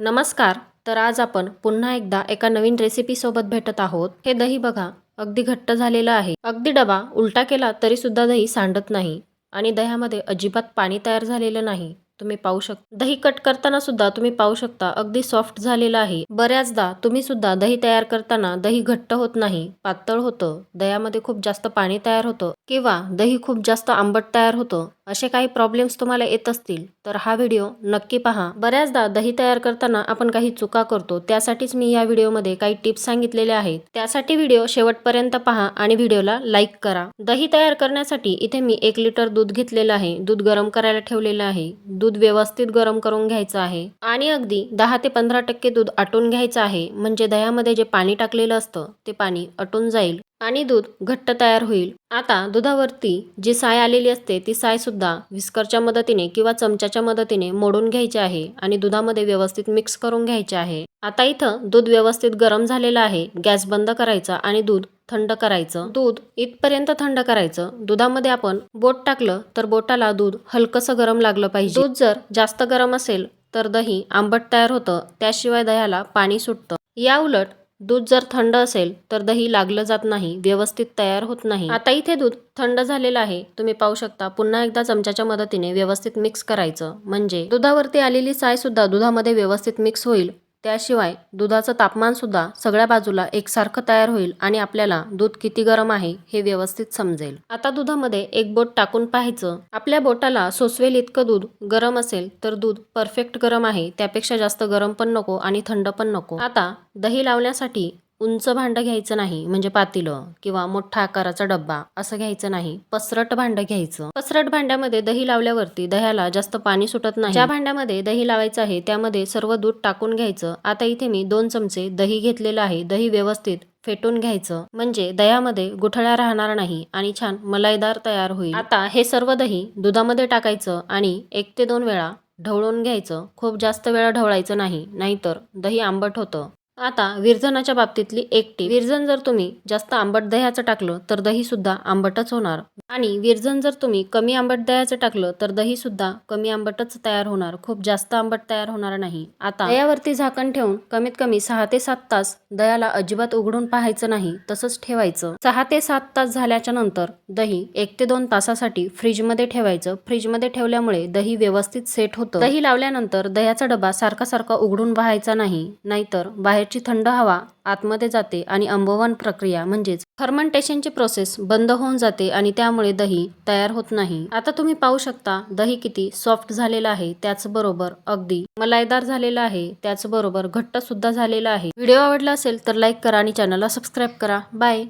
नमस्कार. तर आज आपण पुन्हा एकदा एका नवीन रेसिपीसोबत भेटत आहोत. हे दही बघा अगदी घट्ट झालेलं आहे. अगदी डबा उलटा केला तरी सुद्धा दही सांडत नाही. आणि दह्यामध्ये अजिबात पाणी तयार झालेलं नाही. तुम्ही पाहू शकता दही कट करताना सुद्धा तुम्ही पाहू शकता अगदी सॉफ्ट झालेलं आहे. बऱ्याचदा तुम्ही सुद्धा दही तयार करताना दही घट्ट होत नाही पातळ होतं. दह्यामध्ये खूप जास्त पाणी तयार होतं. किंवा दही खूप जास्त आंबट तयार होतं. असे काही प्रॉब्लेम्स तुम्हाला येत असतील तर हा व्हिडिओ नक्की पहा. बऱ्याचदा दही तयार करताना आपण काही चुका करतो त्यासाठीच मी या व्हिडिओमध्ये काही टिप्स सांगितलेले आहेत. त्यासाठी व्हिडिओ शेवटपर्यंत पहा आणि व्हिडिओला लाईक करा. दही तयार करण्यासाठी इथे मी एक लिटर दूध घेतलेलं आहे. दूध गरम करायला ठेवलेलं आहे. दूध व्यवस्थित गरम करून घ्यायचं आहे. आणि अगदी दहा ते पंधरा टक्के दूध आटून घ्यायचं आहे. म्हणजे दह्यामध्ये जे पाणी टाकलेलं असतं ते पाणी आटून जाईल. आणि दूध घट्ट तयार होईल. आता दुधावरती जी साय आलेली असते ती साय सुद्धा विस्करच्या मदतीने किंवा चमच्याच्या मदतीने मोडून घ्यायची आहे आणि दुधामध्ये व्यवस्थित मिक्स करून घ्यायचे आहे. आता इथं दूध व्यवस्थित गरम झालेलं आहे गॅस बंद करायचा आणि दूध थंड करायचं. दूध इथपर्यंत थंड करायचं. दुधामध्ये आपण बोट टाकलं तर बोटाला दूध हलकंसं गरम लागलं पाहिजे. दूध जर जास्त गरम असेल तर दही आंबट तयार होतं त्याशिवाय दह्याला पाणी सुटतं. या उलट दूध जर थंड असेल तर दही लागलं जात नाही व्यवस्थित तयार होत नाही. आता इथे दूध थंड झालेलं आहे. तुम्ही पाहू शकता पुन्हा एकदा चमच्याच्या मदतीने व्यवस्थित मिक्स करायचं. म्हणजे दुधावरती आलेली साय सुद्धा दुधामध्ये व्यवस्थित मिक्स होईल. त्याशिवाय दुधाचं तापमानसुद्धा सगळ्या बाजूला एकसारखं तयार होईल आणि आपल्याला दूध किती गरम आहे हे व्यवस्थित समजेल. आता दुधामध्ये एक बोट टाकून पाहायचं. आपल्या बोटाला सोसवेल इतकं दूध गरम असेल तर दूध परफेक्ट गरम आहे. त्यापेक्षा जास्त गरम पण नको आणि थंड पण नको. आता दही लावण्यासाठी उंच भांडं घ्यायचं नाही म्हणजे पातीलं किंवा मोठा आकाराचा डब्बा असं घ्यायचं नाही. पसरट भांडं घ्यायचं. पसरट भांड्यामध्ये दही लावल्यावरती दह्याला जास्त पाणी सुटत नाही. ज्या भांड्यामध्ये दही लावायचं आहे त्यामध्ये सर्व दूध टाकून घ्यायचं. आता इथे मी दोन चमचे दही घेतलेलं आहे. दही व्यवस्थित फेटून घ्यायचं. म्हणजे दह्यामध्ये गुठळ्या राहणार नाही आणि छान मलाईदार तयार होईल. आता हे सर्व दही दुधामध्ये टाकायचं आणि एक ते दोन वेळा ढवळून घ्यायचं. खूप जास्त वेळा ढवळायचं नाही नाहीतर दही आंबट होतं. आता विरजनाच्या बाबतीतली एक टीप. विरजन जर तुम्ही जास्त आंबट दह्याचं टाकलं तर दही सुद्धा आंबटच होणार. आणि विरजन जर तुम्ही कमी आंबट दह्याचं टाकलं तर दही सुद्धा कमी आंबटच तयार होणार. खूप जास्त आंबट तयार होणार नाही. आता दह्यावरती झाकण ठेवून कमीत कमी सहा ते सात तास दह्याला अजिबात उघडून पाहायचं नाही तसंच ठेवायचं. सहा ते सात तास झाल्याच्यानंतर दही एक ते दोन तासासाठी फ्रीजमध्ये ठेवायचं. फ्रीजमध्ये ठेवल्यामुळे दही व्यवस्थित सेट होतं. दही लावल्यानंतर दह्याचा डबा सारखा सारखा उघडून पाहायचा नाही नाहीतर बाहेरची थंड हवा आतमध्ये जाते आणि अंबवन प्रक्रिया म्हणजेच फर्मेंटेशनची प्रोसेस बंद होऊन जाते आणि त्यामुळे दही तयार होत नाही. आता तुम्ही पाहू शकता दही किती सॉफ्ट झालेलं आहे त्याचबरोबर अगदी मलाईदार झालेलं आहे त्याचबरोबर घट्ट सुद्धा झालेलं आहे. व्हिडिओ आवडला असेल तर लाईक करा आणि चॅनलला सबस्क्राईब करा. बाय